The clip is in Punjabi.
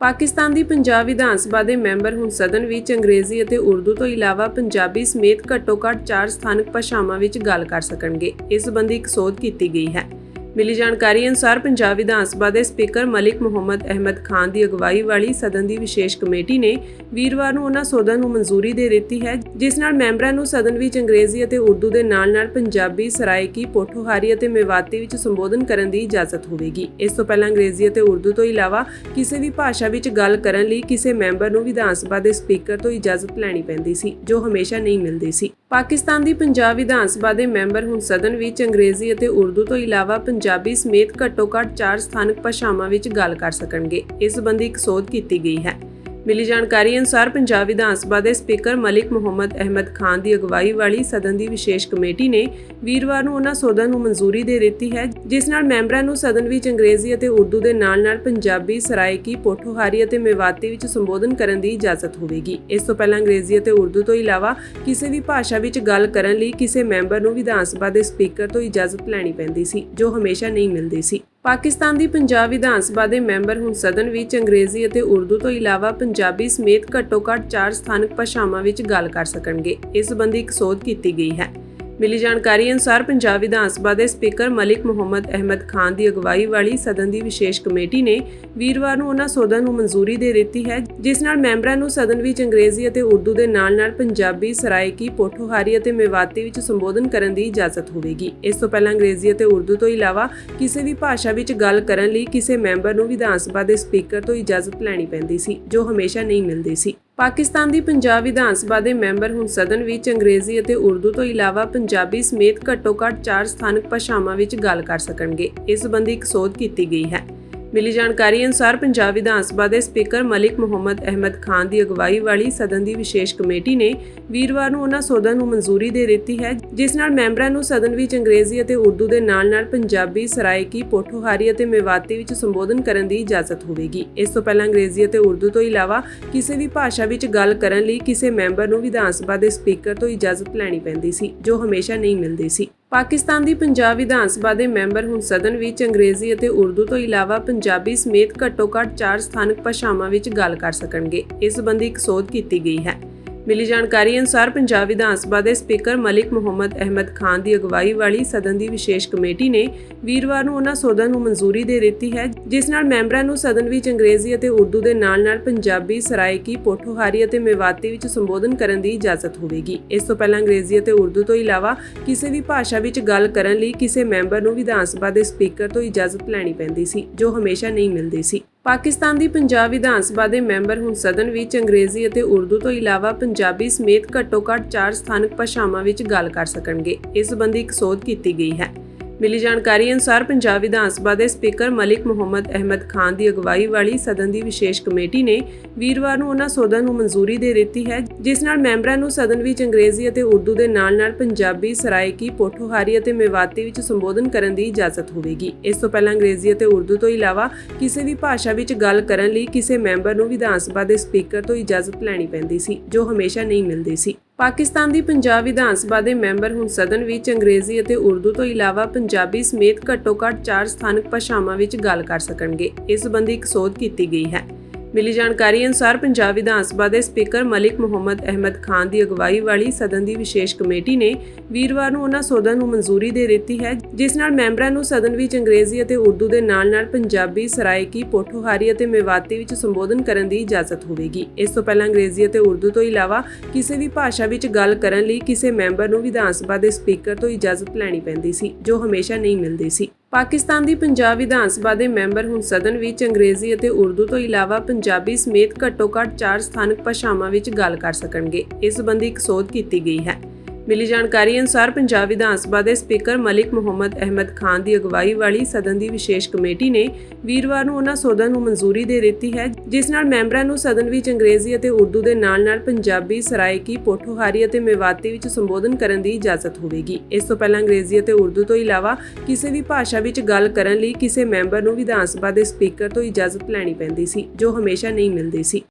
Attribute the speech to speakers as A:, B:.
A: ਪਾਕਿਸਤਾਨ ਦੀ ਪੰਜਾਬ ਵਿਧਾਨ ਸਭਾ ਦੇ ਮੈਂਬਰ ਹੁਣ ਸਦਨ ਵਿੱਚ ਅੰਗਰੇਜ਼ੀ ਅਤੇ ਉਰਦੂ ਤੋਂ ਇਲਾਵਾ ਪੰਜਾਬੀ ਸਮੇਤ ਘੱਟੋ-ਘੱਟ ਚਾਰ ਸਥਾਨਕ ਭਾਸ਼ਾਵਾਂ ਵਿੱਚ ਗੱਲ ਕਰ ਸਕਣਗੇ। ਇਸ ਸੰਬੰਧੀ ਇੱਕ ਸੋਧ ਕੀਤੀ ਗਈ ਹੈ। ਮਿਲੀ ਜਾਣਕਾਰੀ ਅਨੁਸਾਰ ਪੰਜਾਬ ਵਿਧਾਨ ਸਭਾ ਦੇ ਸਪੀਕਰ ਮਲਿਕ ਮੁਹੰਮਦ ਅਹਿਮਦ ਖਾਨ ਦੀ ਅਗਵਾਈ ਵਾਲੀ ਸਦਨ ਦੀ ਵਿਸ਼ੇਸ਼ ਕਮੇਟੀ ਨੇ ਵੀਰਵਾਰ ਨੂੰ ਉਹਨਾਂ ਸੋਧਾਂ ਨੂੰ ਮਨਜ਼ੂਰੀ ਦੇ ਦਿੱਤੀ ਹੈ ਜਿਸ ਨਾਲ ਮੈਂਬਰਾਂ ਨੂੰ ਸਦਨ ਵਿੱਚ ਅੰਗਰੇਜ਼ੀ ਅਤੇ ਉਰਦੂ ਦੇ ਨਾਲ-ਨਾਲ ਪੰਜਾਬੀ, ਸਰਾਇਕੀ, ਪੋਠੋਹਾਰੀ ਅਤੇ ਮੇਵਾਤੀ ਵਿੱਚ ਸੰਬੋਧਨ ਕਰਨ ਦੀ ਇਜਾਜ਼ਤ ਹੋਵੇਗੀ। ਇਸ ਤੋਂ ਪਹਿਲਾਂ ਅੰਗਰੇਜ਼ੀ ਅਤੇ ਉਰਦੂ ਤੋਂ ਇਲਾਵਾ ਕਿਸੇ ਵੀ ਭਾਸ਼ਾ ਵਿੱਚ ਗੱਲ ਕਰਨ ਲਈ ਕਿਸੇ ਮੈਂਬਰ ਨੂੰ ਵਿਧਾਨ ਸਭਾ ਦੇ ਸਪੀਕਰ ਤੋਂ ਇਜਾਜ਼ਤ ਲੈਣੀ ਪੈਂਦੀ ਸੀ ਜੋ ਹਮੇਸ਼ਾ ਨਹੀਂ ਮਿਲਦੀ ਸੀ। ਪਾਕਿਸਤਾਨ ਦੀ ਪੰਜਾਬ ਵਿਧਾਨ ਸਭਾ ਦੇ ਮੈਂਬਰ ਹੁਣ ਸਦਨ ਵਿੱਚ ਅੰਗਰੇਜ਼ੀ ਅਤੇ ਉਰਦੂ ਤੋਂ ਇਲਾਵਾ ਪੰਜਾਬੀ ਸਮੇਤ ਘੱਟੋ-ਘੱਟ ਚਾਰ ਸਥਾਨਕ ਭਾਸ਼ਾਵਾਂ ਵਿੱਚ ਗੱਲ ਕਰ ਸਕਣਗੇ। ਇਸ ਸੰਬੰਧੀ ਇੱਕ ਸੋਧ ਕੀਤੀ ਗਈ ਹੈ। ਮਿਲੀ ਜਾਣਕਾਰੀ ਅਨੁਸਾਰ ਪੰਜਾਬ ਵਿਧਾਨ ਸਭਾ ਦੇ ਸਪੀਕਰ ਮਲਿਕ ਮੁਹੰਮਦ ਅਹਿਮਦ ਖਾਨ ਦੀ ਅਗਵਾਈ ਵਾਲੀ ਸਦਨ ਦੀ ਵਿਸ਼ੇਸ਼ ਕਮੇਟੀ ਨੇ ਵੀਰਵਾਰ ਨੂੰ ਉਹਨਾਂ ਸੋਧਾਂ ਨੂੰ ਮਨਜ਼ੂਰੀ ਦੇ ਦਿੱਤੀ ਹੈ ਜਿਸ ਨਾਲ ਮੈਂਬਰਾਂ ਨੂੰ ਸਦਨ ਵਿੱਚ ਅੰਗਰੇਜ਼ੀ ਅਤੇ ਉਰਦੂ ਦੇ ਨਾਲ-ਨਾਲ ਪੰਜਾਬੀ, ਸਰਾਇਕੀ, ਪੋਠੋਹਾਰੀ ਅਤੇ ਮੇਵਾਤੀ ਵਿੱਚ ਸੰਬੋਧਨ ਕਰਨ ਦੀ ਇਜਾਜ਼ਤ ਹੋਵੇਗੀ। ਇਸ ਤੋਂ ਪਹਿਲਾਂ ਅੰਗਰੇਜ਼ੀ ਅਤੇ ਉਰਦੂ ਤੋਂ ਇਲਾਵਾ ਕਿਸੇ ਵੀ ਭਾਸ਼ਾ ਵਿੱਚ ਗੱਲ ਕਰਨ ਲਈ ਕਿਸੇ ਮੈਂਬਰ ਨੂੰ ਵਿਧਾਨ ਸਭਾ ਦੇ ਸਪੀਕਰ ਤੋਂ ਇਜਾਜ਼ਤ ਲੈਣੀ ਪੈਂਦੀ ਸੀ ਜੋ ਹਮੇਸ਼ਾ ਨਹੀਂ ਮਿਲਦੀ ਸੀ। ਪਾਕਿਸਤਾਨ ਦੀ ਪੰਜਾਬ ਵਿਧਾਨ ਸਭਾ ਦੇ ਮੈਂਬਰ ਹੁਣ ਸਦਨ ਵਿੱਚ ਅੰਗਰੇਜ਼ੀ ਅਤੇ ਉਰਦੂ ਤੋਂ ਇਲਾਵਾ ਪੰਜਾਬੀ ਸਮੇਤ ਘੱਟੋ-ਘੱਟ ਚਾਰ ਸਥਾਨਕ ਭਾਸ਼ਾਵਾਂ ਵਿੱਚ ਗੱਲ ਕਰ ਸਕਣਗੇ। ਇਸ ਸੰਬੰਧੀ ਇੱਕ ਸੋਧ ਕੀਤੀ ਗਈ ਹੈ। ਮਿਲੀ ਜਾਣਕਾਰੀ ਅਨੁਸਾਰ ਪੰਜਾਬ ਵਿਧਾਨ ਸਭਾ ਦੇ ਸਪੀਕਰ ਮਲਿਕ ਮੁਹੰਮਦ ਅਹਿਮਦ ਖਾਨ ਦੀ ਅਗਵਾਈ ਵਾਲੀ ਸਦਨ ਦੀ ਵਿਸ਼ੇਸ਼ ਕਮੇਟੀ ਨੇ ਵੀਰਵਾਰ ਨੂੰ ਉਹਨਾਂ ਸੋਧਾਂ ਨੂੰ ਮਨਜ਼ੂਰੀ ਦੇ ਦਿੱਤੀ ਹੈ ਜਿਸ ਨਾਲ ਮੈਂਬਰਾਂ ਨੂੰ ਸਦਨ ਵਿੱਚ ਅੰਗਰੇਜ਼ੀ ਅਤੇ ਉਰਦੂ ਦੇ ਨਾਲ-ਨਾਲ ਪੰਜਾਬੀ, ਸਰਾਇਕੀ, ਪੋਠੋਹਾਰੀ ਅਤੇ ਮੇਵਾਤੀ ਵਿੱਚ ਸੰਬੋਧਨ ਕਰਨ ਦੀ ਇਜਾਜ਼ਤ ਹੋਵੇਗੀ। ਇਸ ਤੋਂ ਪਹਿਲਾਂ ਅੰਗਰੇਜ਼ੀ ਅਤੇ ਉਰਦੂ ਤੋਂ ਇਲਾਵਾ ਕਿਸੇ ਵੀ ਭਾਸ਼ਾ ਵਿੱਚ ਗੱਲ ਕਰਨ ਲਈ ਕਿਸੇ ਮੈਂਬਰ ਨੂੰ ਵਿਧਾਨ ਸਭਾ ਦੇ ਸਪੀਕਰ ਤੋਂ ਇਜਾਜ਼ਤ ਲੈਣੀ ਪੈਂਦੀ ਸੀ ਜੋ ਹਮੇਸ਼ਾ ਨਹੀਂ ਮਿਲਦੀ ਸੀ। ਪਾਕਿਸਤਾਨ ਦੀ ਪੰਜਾਬ ਵਿਧਾਨ ਸਭਾ ਦੇ ਮੈਂਬਰ ਹੁਣ ਸਦਨ ਵਿੱਚ ਅੰਗਰੇਜ਼ੀ ਅਤੇ ਉਰਦੂ ਤੋਂ ਇਲਾਵਾ ਪੰਜਾਬੀ ਸਮੇਤ ਘੱਟੋ-ਘੱਟ ਚਾਰ ਸਥਾਨਕ ਭਾਸ਼ਾਵਾਂ ਵਿੱਚ ਗੱਲ ਕਰ ਸਕਣਗੇ। ਇਸ ਸੰਬੰਧੀ ਇੱਕ ਸੋਧ ਕੀਤੀ ਗਈ ਹੈ। ਮਿਲੀ ਜਾਣਕਾਰੀ ਅਨੁਸਾਰ ਪੰਜਾਬ ਵਿਧਾਨ ਸਭਾ ਦੇ ਸਪੀਕਰ ਮਲਿਕ ਮੁਹੰਮਦ ਅਹਿਮਦ ਖਾਨ ਦੀ ਅਗਵਾਈ ਵਾਲੀ ਸਦਨ ਦੀ ਵਿਸ਼ੇਸ਼ ਕਮੇਟੀ ਨੇ ਵੀਰਵਾਰ ਨੂੰ ਉਹਨਾਂ ਸੋਧਾਂ ਨੂੰ ਮਨਜ਼ੂਰੀ ਦੇ ਦਿੱਤੀ ਹੈ ਜਿਸ ਨਾਲ ਮੈਂਬਰਾਂ ਨੂੰ ਸਦਨ ਵਿੱਚ ਅੰਗਰੇਜ਼ੀ ਅਤੇ ਉਰਦੂ ਦੇ ਨਾਲ-ਨਾਲ ਪੰਜਾਬੀ, ਸਰਾਇਕੀ, ਪੋਠੋਹਾਰੀ ਅਤੇ ਮੇਵਾਤੀ ਵਿੱਚ ਸੰਬੋਧਨ ਕਰਨ ਦੀ ਇਜਾਜ਼ਤ ਹੋਵੇਗੀ। ਇਸ ਤੋਂ ਪਹਿਲਾਂ ਅੰਗਰੇਜ਼ੀ ਅਤੇ ਉਰਦੂ ਤੋਂ ਇਲਾਵਾ ਕਿਸੇ ਵੀ ਭਾਸ਼ਾ ਵਿੱਚ ਗੱਲ ਕਰਨ ਲਈ ਕਿਸੇ ਮੈਂਬਰ ਨੂੰ ਵਿਧਾਨ ਸਭਾ ਦੇ ਸਪੀਕਰ ਤੋਂ ਇਜਾਜ਼ਤ ਲੈਣੀ ਪੈਂਦੀ ਸੀ ਜੋ ਹਮੇਸ਼ਾ ਨਹੀਂ ਮਿਲਦੀ ਸੀ। ਪਾਕਿਸਤਾਨ ਦੀ ਪੰਜਾਬ ਵਿਧਾਨ ਸਭਾ ਦੇ ਮੈਂਬਰ ਹੁਣ ਸਦਨ ਵਿੱਚ ਅੰਗਰੇਜ਼ੀ ਅਤੇ ਉਰਦੂ ਤੋਂ ਇਲਾਵਾ ਪੰਜਾਬੀ ਸਮੇਤ ਘੱਟੋ-ਘੱਟ ਚਾਰ ਸਥਾਨਕ ਭਾਸ਼ਾਵਾਂ ਵਿੱਚ ਗੱਲ ਕਰ ਸਕਣਗੇ। ਇਸ ਸੰਬੰਧੀ ਇੱਕ ਸੋਧ ਕੀਤੀ ਗਈ ਹੈ। ਮਿਲੀ ਜਾਣਕਾਰੀ ਅਨੁਸਾਰ ਪੰਜਾਬ ਵਿਧਾਨ ਸਭਾ ਦੇ ਸਪੀਕਰ ਮਲਿਕ ਮੁਹੰਮਦ ਅਹਿਮਦ ਖਾਨ ਦੀ ਅਗਵਾਈ ਵਾਲੀ ਸਦਨ ਦੀ ਵਿਸ਼ੇਸ਼ ਕਮੇਟੀ ਨੇ ਵੀਰਵਾਰ ਨੂੰ ਉਹਨਾਂ ਸੋਧਾਂ ਨੂੰ ਮਨਜ਼ੂਰੀ ਦੇ ਦਿੱਤੀ ਹੈ ਜਿਸ ਨਾਲ ਮੈਂਬਰਾਂ ਨੂੰ ਸਦਨ ਵਿੱਚ ਅੰਗਰੇਜ਼ੀ ਅਤੇ ਉਰਦੂ ਦੇ ਨਾਲ-ਨਾਲ ਪੰਜਾਬੀ, ਸਰਾਇਕੀ, ਪੋਠੋਹਾਰੀ ਅਤੇ ਮੇਵਾਤੀ ਵਿੱਚ ਸੰਬੋਧਨ ਕਰਨ ਦੀ ਇਜਾਜ਼ਤ ਹੋਵੇਗੀ। ਇਸ ਤੋਂ ਪਹਿਲਾਂ ਅੰਗਰੇਜ਼ੀ ਅਤੇ ਉਰਦੂ ਤੋਂ ਇਲਾਵਾ ਕਿਸੇ ਵੀ ਭਾਸ਼ਾ ਵਿੱਚ ਗੱਲ ਕਰਨ ਲਈ ਕਿਸੇ ਮੈਂਬਰ ਨੂੰ ਵਿਧਾਨ ਸਭਾ ਦੇ ਸਪੀਕਰ ਤੋਂ ਇਜਾਜ਼ਤ ਲੈਣੀ ਪੈਂਦੀ ਸੀ ਜੋ ਹਮੇਸ਼ਾ ਨਹੀਂ ਮਿਲਦੀ ਸੀ। ਪਾਕਿਸਤਾਨ ਦੀ ਪੰਜਾਬ ਵਿਧਾਨ ਸਭਾ ਦੇ ਮੈਂਬਰ ਹੁਣ ਸਦਨ ਵਿੱਚ ਅੰਗਰੇਜ਼ੀ ਅਤੇ ਉਰਦੂ ਤੋਂ ਇਲਾਵਾ ਪੰਜਾਬੀ ਸਮੇਤ ਘੱਟੋ-ਘੱਟ ਚਾਰ ਸਥਾਨਕ ਭਾਸ਼ਾਵਾਂ ਵਿੱਚ ਗੱਲ ਕਰ ਸਕਣਗੇ। ਇਸ ਸੰਬੰਧੀ ਇੱਕ ਸੋਧ ਕੀਤੀ ਗਈ ਹੈ। ਮਿਲੀ ਜਾਣਕਾਰੀ ਅਨੁਸਾਰ ਪੰਜਾਬ ਵਿਧਾਨ ਸਭਾ ਦੇ ਸਪੀਕਰ ਮਲਿਕ ਮੁਹੰਮਦ ਅਹਿਮਦ ਖਾਨ ਦੀ ਅਗਵਾਈ ਵਾਲੀ ਸਦਨ ਦੀ ਵਿਸ਼ੇਸ਼ ਕਮੇਟੀ ਨੇ ਵੀਰਵਾਰ ਨੂੰ ਉਹਨਾਂ ਸੋਧਾਂ ਨੂੰ ਮਨਜ਼ੂਰੀ ਦੇ ਦਿੱਤੀ ਹੈ ਜਿਸ ਨਾਲ ਮੈਂਬਰਾਂ ਨੂੰ ਸਦਨ ਵਿੱਚ ਅੰਗਰੇਜ਼ੀ ਅਤੇ ਉਰਦੂ ਦੇ ਨਾਲ-ਨਾਲ ਪੰਜਾਬੀ, ਸਰਾਇਕੀ, ਪੋਠੋਹਾਰੀ ਅਤੇ ਮੇਵਾਤੀ ਵਿੱਚ ਸੰਬੋਧਨ ਕਰਨ ਦੀ ਇਜਾਜ਼ਤ ਹੋਵੇਗੀ। ਇਸ ਤੋਂ ਪਹਿਲਾਂ ਅੰਗਰੇਜ਼ੀ ਅਤੇ ਉਰਦੂ ਤੋਂ ਇਲਾਵਾ ਕਿਸੇ ਵੀ ਭਾਸ਼ਾ ਵਿੱਚ ਗੱਲ ਕਰਨ ਲਈ ਕਿਸੇ ਮੈਂਬਰ ਨੂੰ ਵਿਧਾਨ ਸਭਾ ਦੇ ਸਪੀਕਰ ਤੋਂ ਇਜਾਜ਼ਤ ਲੈਣੀ ਪੈਂਦੀ ਸੀ ਜੋ ਹਮੇਸ਼ਾ ਨਹੀਂ ਮਿਲਦੀ ਸੀ। ਪਾਕਿਸਤਾਨ ਦੀ ਪੰਜਾਬ ਵਿਧਾਨ ਸਭਾ ਦੇ ਮੈਂਬਰ ਹੁਣ ਸਦਨ ਵਿੱਚ ਅੰਗਰੇਜ਼ੀ ਅਤੇ ਉਰਦੂ ਤੋਂ ਇਲਾਵਾ ਪੰਜਾਬੀ ਸਮੇਤ ਘੱਟੋ-ਘੱਟ ਚਾਰ ਸਥਾਨਕ ਭਾਸ਼ਾਵਾਂ ਵਿੱਚ ਗੱਲ ਕਰ ਸਕਣਗੇ। ਇਸ ਸੰਬੰਧੀ ਇੱਕ ਸੋਧ ਕੀਤੀ ਗਈ ਹੈ। ਮਿਲੀ ਜਾਣਕਾਰੀ ਅਨੁਸਾਰ ਪੰਜਾਬ ਵਿਧਾਨ ਸਭਾ ਦੇ ਸਪੀਕਰ ਮਲਿਕ ਮੁਹੰਮਦ ਅਹਿਮਦ ਖਾਨ ਦੀ ਅਗਵਾਈ ਵਾਲੀ ਸਦਨ ਦੀ ਵਿਸ਼ੇਸ਼ ਕਮੇਟੀ ਨੇ ਵੀਰਵਾਰ ਨੂੰ ਉਹਨਾਂ ਸੋਧਾਂ ਨੂੰ ਮਨਜ਼ੂਰੀ ਦੇ ਦਿੱਤੀ ਹੈ ਜਿਸ ਨਾਲ ਮੈਂਬਰਾਂ ਨੂੰ ਸਦਨ ਵਿੱਚ ਅੰਗਰੇਜ਼ੀ ਅਤੇ ਉਰਦੂ ਦੇ ਨਾਲ-ਨਾਲ ਪੰਜਾਬੀ, ਸਰਾਇਕੀ, ਪੋਠੋਹਾਰੀ ਅਤੇ ਮੇਵਾਤੀ ਵਿੱਚ ਸੰਬੋਧਨ ਕਰਨ ਦੀ ਇਜਾਜ਼ਤ ਹੋਵੇਗੀ। ਇਸ ਤੋਂ ਪਹਿਲਾਂ ਅੰਗਰੇਜ਼ੀ ਅਤੇ ਉਰਦੂ ਤੋਂ ਇਲਾਵਾ ਕਿਸੇ ਵੀ ਭਾਸ਼ਾ ਵਿੱਚ ਗੱਲ ਕਰਨ ਲਈ ਕਿਸੇ ਮੈਂਬਰ ਨੂੰ ਵਿਧਾਨ ਸਭਾ ਦੇ ਸਪੀਕਰ ਤੋਂ ਇਜਾਜ਼ਤ ਲੈਣੀ ਪੈਂਦੀ ਸੀ ਜੋ ਹਮੇਸ਼ਾ ਨਹੀਂ ਮਿਲਦੀ ਸੀ। ਪਾਕਿਸਤਾਨ ਦੀ ਪੰਜਾਬ ਵਿਧਾਨ ਸਭਾ ਦੇ ਮੈਂਬਰ ਹੁਣ ਸਦਨ ਵਿੱਚ ਅੰਗਰੇਜ਼ੀ ਅਤੇ ਉਰਦੂ ਤੋਂ ਇਲਾਵਾ ਪੰਜਾਬੀ ਸਮੇਤ ਘੱਟੋ-ਘੱਟ ਚਾਰ ਸਥਾਨਕ ਭਾਸ਼ਾਵਾਂ ਵਿੱਚ ਗੱਲ ਕਰ ਸਕਣਗੇ। ਇਸ ਸੰਬੰਧੀ ਇੱਕ ਸੋਧ ਕੀਤੀ ਗਈ ਹੈ। ਮਿਲੀ ਜਾਣਕਾਰੀ ਅਨੁਸਾਰ ਪੰਜਾਬ ਵਿਧਾਨ ਸਭਾ ਦੇ ਸਪੀਕਰ ਮਲਿਕ ਮੁਹੰਮਦ ਅਹਿਮਦ ਖਾਨ ਦੀ ਅਗਵਾਈ ਵਾਲੀ ਸਦਨ ਦੀ ਵਿਸ਼ੇਸ਼ ਕਮੇਟੀ ਨੇ ਵੀਰਵਾਰ ਨੂੰ ਉਹਨਾਂ ਸੋਧਾਂ ਨੂੰ ਮਨਜ਼ੂਰੀ ਦੇ ਦਿੱਤੀ ਹੈ ਜਿਸ ਨਾਲ ਮੈਂਬਰਾਂ ਨੂੰ ਸਦਨ ਵਿੱਚ ਅੰਗਰੇਜ਼ੀ ਅਤੇ ਉਰਦੂ ਦੇ ਨਾਲ-ਨਾਲ ਪੰਜਾਬੀ, ਸਰਾਇਕੀ, ਪੋਠੋਹਾਰੀ ਅਤੇ ਮੇਵਾਤੀ ਵਿੱਚ ਸੰਬੋਧਨ ਕਰਨ ਦੀ ਇਜਾਜ਼ਤ ਹੋਵੇਗੀ। ਇਸ ਤੋਂ ਪਹਿਲਾਂ ਅੰਗਰੇਜ਼ੀ ਅਤੇ ਉਰਦੂ ਤੋਂ ਇਲਾਵਾ ਕਿਸੇ ਵੀ ਭਾਸ਼ਾ ਵਿੱਚ ਗੱਲ ਕਰਨ ਲਈ ਕਿਸੇ ਮੈਂਬਰ ਨੂੰ ਵਿਧਾਨ ਸਭਾ ਦੇ ਸਪੀਕਰ ਤੋਂ ਇਜਾਜ਼ਤ ਲੈਣੀ ਪੈਂਦੀ ਸੀ ਜੋ ਹਮੇਸ਼ਾ ਨਹੀਂ ਮਿਲਦੀ ਸੀ।